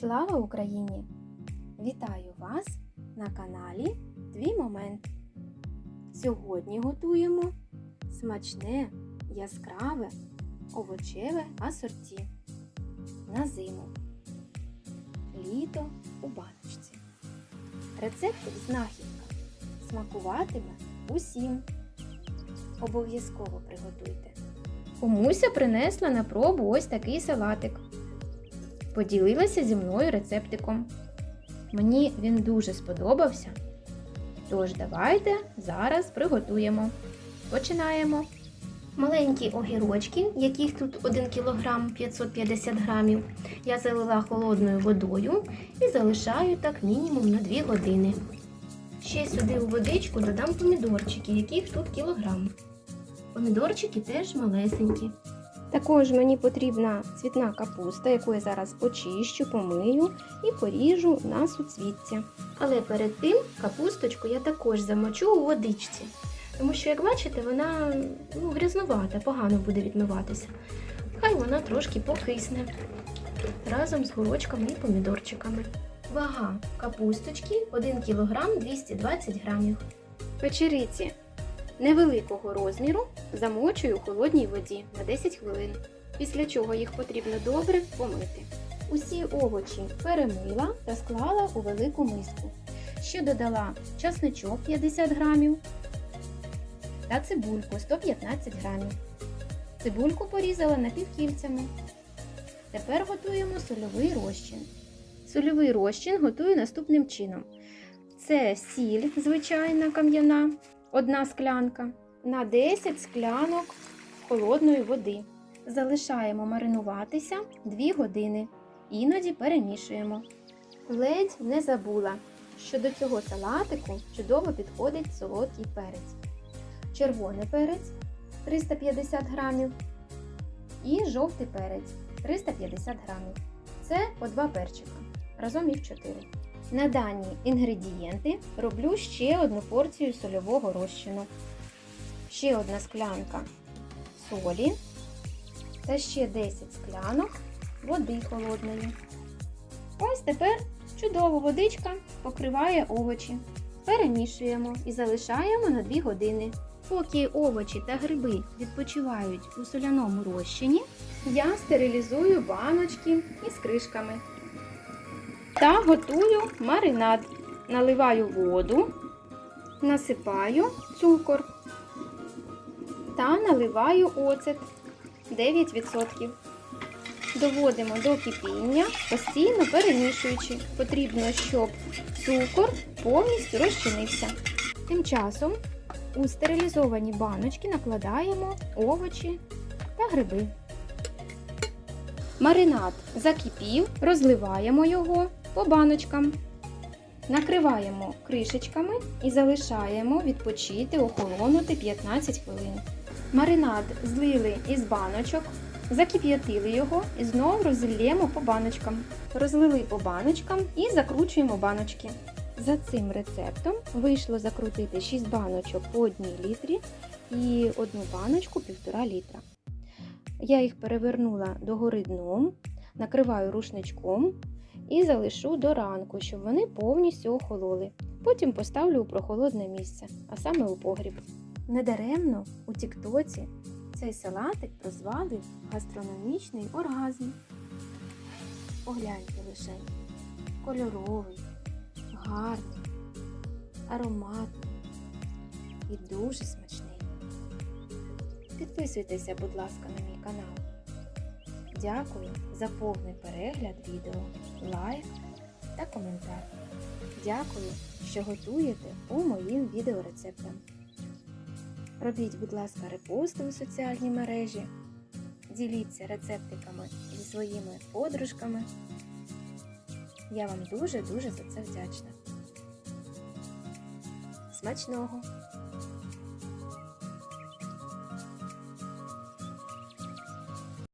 Слава Україні! Вітаю вас на каналі Твій Момент. Сьогодні готуємо смачне, яскраве, овочеве асорті на зиму. Літо у баночці. Рецептик знахідка. Смакуватиме усім. Обов'язково приготуйте. Комуся принесла на пробу ось такий салатик поділилася зі мною рецептиком. Мені він дуже сподобався. Тож давайте зараз приготуємо. Починаємо. Маленькі огірочки, яких тут 1 кг 550 грамів, я залила холодною водою і залишаю так мінімум на 2 години. Ще сюди у водичку додам помідорчики, яких тут кілограм. Помідорчики теж малесенькі. Також мені потрібна цвітна капуста, яку я зараз очищу, помию і поріжу на суцвіття. Але перед тим капусточку я також замочу у водичці, тому що, як бачите, вона ну, грязнувата, погано буде відмиватися. Хай вона трошки покисне разом з горочками і помідорчиками. Вага капусточки 1 кг 220 грамів. Печериці невеликого розміру замочую у холодній воді на 10 хвилин, після чого їх потрібно добре помити. Усі овочі перемила та склала у велику миску. Ще додала часничок 50 грамів та цибульку 115 грамів. Цибульку порізала напівкільцями. Тепер готуємо сольовий розчин. Сольовий розчин готую наступним чином: це сіль звичайна кам'яна, одна склянка на 10 склянок холодної води. Залишаємо маринуватися 2 години. Іноді перемішуємо. Ледь не забула, що до цього салатику чудово підходить солодкий перець. Червоний перець 350 грамів і жовтий перець 350 грамів. Це по 2 перчика. Разом їх 4. На дані інгредієнти роблю ще одну порцію сольового розчину, ще одна склянка солі та ще 10 склянок води холодної. Ось тепер чудово водичка покриває овочі. Перемішуємо і залишаємо на 2 години. Поки овочі та гриби відпочивають у соляному розчині, я стерилізую баночки із кришками та готую маринад. Наливаю воду, насипаю цукор та наливаю оцет 9%. Доводимо до кипіння, постійно перемішуючи. Потрібно, щоб цукор повністю розчинився. Тим часом у стерилізовані баночки накладаємо овочі та гриби. Маринад закипів, розливаємо його по баночкам. Накриваємо кришечками і залишаємо відпочити, охолонути 15 хвилин. Маринад злили із баночок, закип'ятили його і знову розлємо по баночкам. Розлили по баночкам і закручуємо баночки. За цим рецептом вийшло закрутити 6 баночок по 1 літрі і одну баночку 1,5 літра. Я їх перевернула догори дном, накриваю рушничком і залишу до ранку, щоб вони повністю охололи. Потім поставлю у прохолодне місце, а саме у погріб. Недаремно у Тіктоці цей салатик прозвали гастрономічний оргазм. Погляньте лише, кольоровий, гарний, ароматний і дуже смачний. Підписуйтеся, будь ласка, на мій канал. Дякую за повний перегляд відео, лайк та коментар. Дякую, що готуєте у моїм відеорецептам. Робіть, будь ласка, репости у соціальні мережі. Діліться рецептиками зі своїми подружками. Я вам дуже-дуже за це вдячна. Смачного!